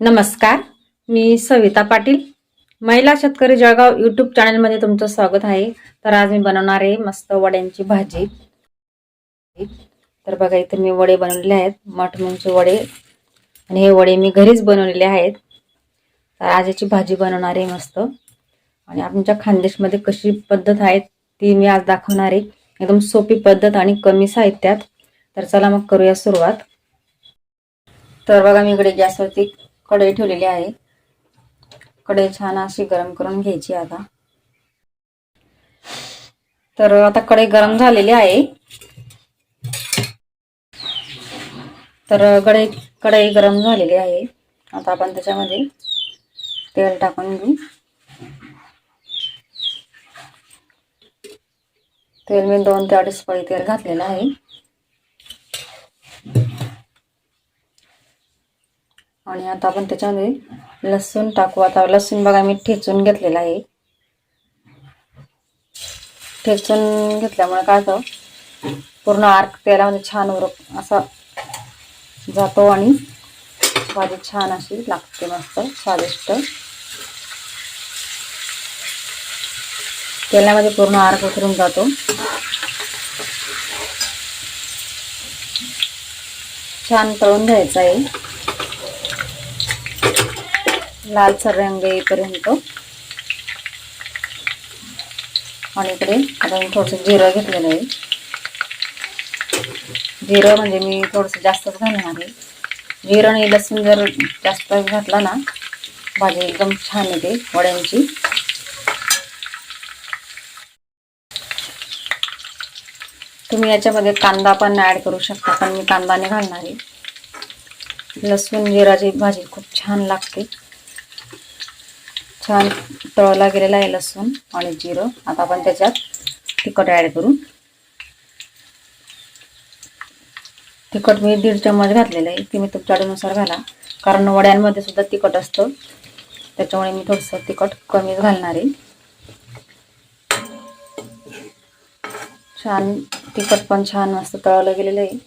नमस्कार मी सविता पाटील. महिला शेतकरी जळगाव यूट्यूब चॅनलमध्ये तुमचं स्वागत आहे. तर आज मी बनवणार आहे मस्त वड्यांची भाजी. तर बघा इथे मी वडे बनवलेले आहेत. मटमूंगचे वडे. आणि हे वडे मी घरीच बनवलेले आहेत. तर आज याची भाजी बनवणार आहे मस्त. आणि आमच्या खानदेशमध्ये कशी पद्धत आहे ती मी आज दाखवणार आहे. एकदम सोपी पद्धत आणि कमी साहित्यात. तर चला मग करूया सुरुवात. तर बघा मी इकडे गॅसवरती कढई ठेवलेली आहे. कढई छान अशी गरम करून घ्यायची आता. तर आता कढई गरम झालेली आहे. तर कढई कढई गरम झालेली आहे. आता आपण त्याच्यामध्ये तेल टाकून घेऊ. तेल मी दोन ते अडीच पळी तेल घातलेलं आहे. आणि आता आपण त्याच्यामध्ये लसूण टाकू. आता लसूण बघा मी ठेचून घेतलेला आहे. ठेचून घेतल्यामुळे काय होतं पूर्ण आर्क तेलामध्ये म्हणजे छान उरक असा जातो आणि भाजी छान अशी लागते मस्त स्वादिष्ट. तेलामध्ये पूर्ण आर्क उतरून जातो. छान तळून घ्यायचा आहे. लालसर रंग येईपर्यंत. आणि इकडे आता मी थोडंसं जिरं घेतलेलं आहे. जिरं म्हणजे मी थोडंसं जास्तच घालणार आहे. जिरं आणि लसूण जर जास्त घातला ना भाजी एकदम छान येते वड्यांची. तुम्ही याच्यामध्ये कांदा पण ॲड करू शकता पण मी कांदाने घालणार आहे. लसूण जिराची भाजी खूप छान लागते. छान तळला गेलेला आहे लसूण आणि जिरं. आता आपण त्याच्यात तिखट ॲड करू. तिखट मी दीड चम्मच घातलेलं आहे. ती मी तुमच्या आवडीनुसार घाला. कारण वड्यांमध्ये सुद्धा तिखट असतं. त्याच्यामुळे मी थोडंसं तिखट कमीच घालणार आहे. छान तिखट पण छान मस्त तळलं गेलेलं आहे.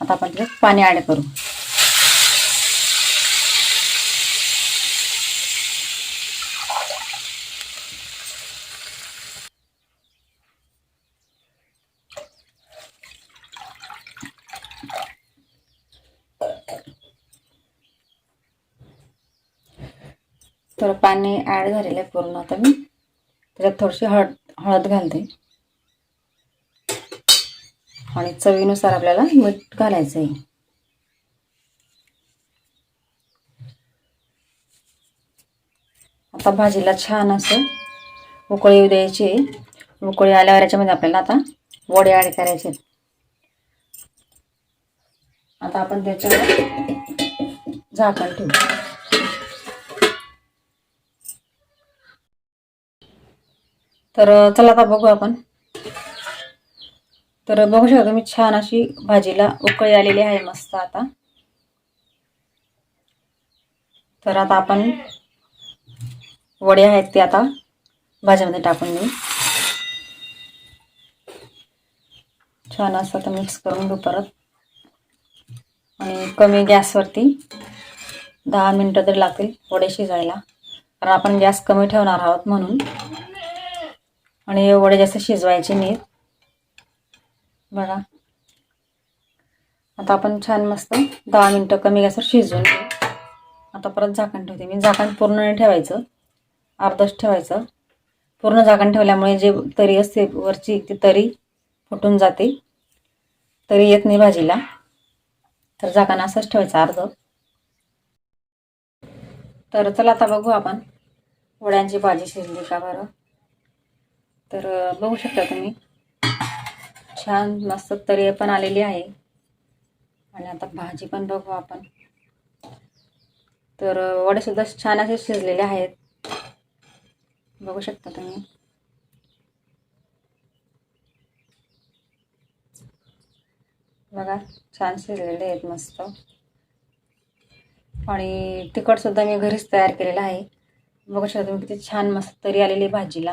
आता आपण त्याच्यात पाणी ॲड करू. थोडं पाणी ॲड झालेलं आहे पूर्ण. आता मी त्याच्यात थोडीशी हळद हळद घालते. आणि चवीनुसार आपल्याला मीठ घालायचं आहे आता भाजीला छान असं उकळी येऊ द्यायची उकळी आल्यावर याच्यामध्ये आपल्याला आता वडे ॲड करायचे आता आपण त्याच्यावर झाकण ठेवू. तर चला आता बघू आपण. तर बघू शकता तुम्ही छान अशी भाजीला उकळी आलेली आहे मस्त आता. तर आता आपण वडे आहेत ते आता भाज्यामध्ये टाकून देऊ. छान असं आता मिक्स करून घेऊ परत. आणि कमी गॅसवरती दहा मिनटं तरी लागतील वडे शिजायला. कारण आपण गॅस कमी ठेवणार आहोत म्हणून. आणि वडे जास्त शिजवायचे नाहीत. बघा. आता आपण छान मस्त दहा मिनटं कमी गॅसवर शिजवून घेऊ. आता परत झाकण ठेवते मी. झाकण पूर्ण नाही ठेवायचं. अर्धच ठेवायचं. पूर्ण झाकण ठेवल्यामुळे जे तरी असते वरची ती तरी फुटून जाते. तरी येत नाही भाजीला. तर झाकण असंच ठेवायचं अर्ध. तर चला आता बघू आपण वड्यांची भाजी शिजली का बरं. तर बघू शकता तुम्ही. छान मस्त तरी पण आलेली आहे. आणि आता भाजी पण बघू आपण. तर वडे सुद्धा छान असे शिजलेले आहेत. बघू शकता तुम्ही. बघा छान शिजलेले आहेत मस्त. आणि तिखट सुद्धा मी घरीच तयार केलेलं आहे. बघू शकता तुम्ही किती छान मस्त तरी आलेली भाजीला.